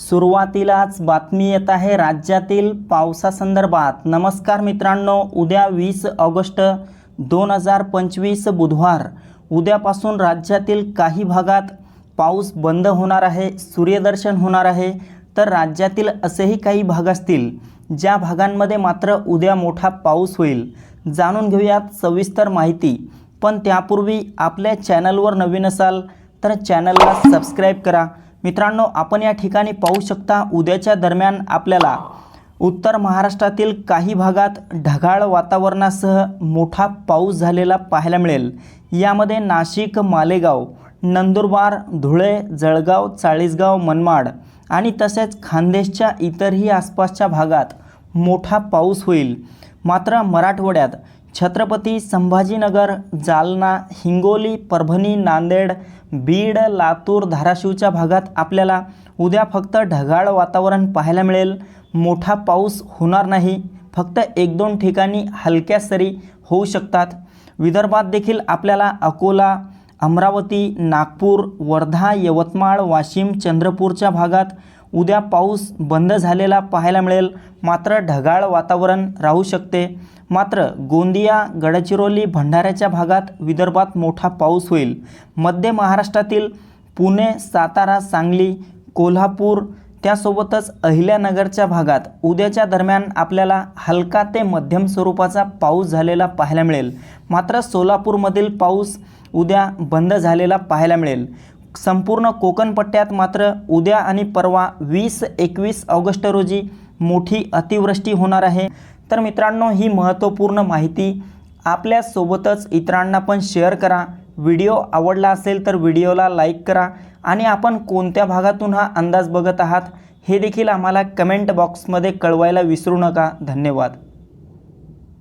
सुरुवातीलाच बातमी येत आहे राज्यातील पावसासंदर्भात. नमस्कार मित्रांनो उद्या वीस ऑगस्ट दोन हजार पंचवीस बुधवार. उद्यापासून राज्यातील काही भागात पाऊस बंद होणार आहे सूर्यदर्शन होणार आहे. तर राज्यातील असेही काही भाग असतील ज्या भागांमध्ये मात्र उद्या मोठा पाऊस होईल. जाणून घेऊयात सविस्तर माहिती. पण त्यापूर्वी आपल्या चॅनलवर नवीन असाल तर चॅनलला सबस्क्राईब करा. मित्रांनो आपण या ठिकाणी पाहू शकता उद्याच्या दरम्यान आपल्याला उत्तर महाराष्ट्रातील काही भागात ढगाळ वातावरणासह मोठा पाऊस झालेला पाहायला मिळेल. यामध्ये नाशिक मालेगाव नंदुरबार धुळे जळगाव चाळीसगाव मनमाड आणि तसेच खानदेशच्या इतरही आसपासच्या भागात मोठा पाऊस होईल. मात्र मराठवाड्यात छत्रपती संभाजीनगर जालना हिंगोली परभणी नांदेड बीड लातूर धाराशिवच्या भागात आपल्याला उद्या फक्त ढगाळ वातावरण पाहायला मिळेल. मोठा पाऊस होणार नाही. फक्त एक दोन ठिकाणी हलक्या सरी होऊ शकतात. विदर्भात देखील आपल्याला अकोला अमरावती नागपूर वर्धा यवतमाळ वाशिम चंद्रपूरच्या भागात उद्या पाऊस बंद झालेला पाहायला मिळेल. मात्र ढगाळ वातावरण राहू शकते. मात्र गोंदिया गडचिरोली भंडाऱ्याच्या भागात विदर्भात मोठा पाऊस होईल. मध्य महाराष्ट्रातील पुणे सातारा सांगली कोल्हापूर त्यासोबतच अहिल्यानगरच्या भागात उद्याच्या दरम्यान आपल्याला हलका ते मध्यम स्वरूपाचा पाऊस झालेला पाहायला मिळेल. मात्र सोलापूरमधील पाऊस उद्या बंद झालेला पाहायला मिळेल. संपूर्ण कोकणपट्ट्यात मात्र उद्या आणि परवा वीस एकवीस ऑगस्ट रोजी मोठी अतिवृष्टी होणार आहे. तर मित्रांनो ही महत्त्वपूर्ण माहिती आपल्यासोबतच इतरांना पण शेअर करा. व्हिडिओ आवडला असेल तर व्हिडिओला लाईक करा आणि आपण कोणत्या भागातून हा अंदाज बघत आहात हे देखील आम्हाला कमेंट बॉक्समध्ये कळवायला विसरू नका. धन्यवाद.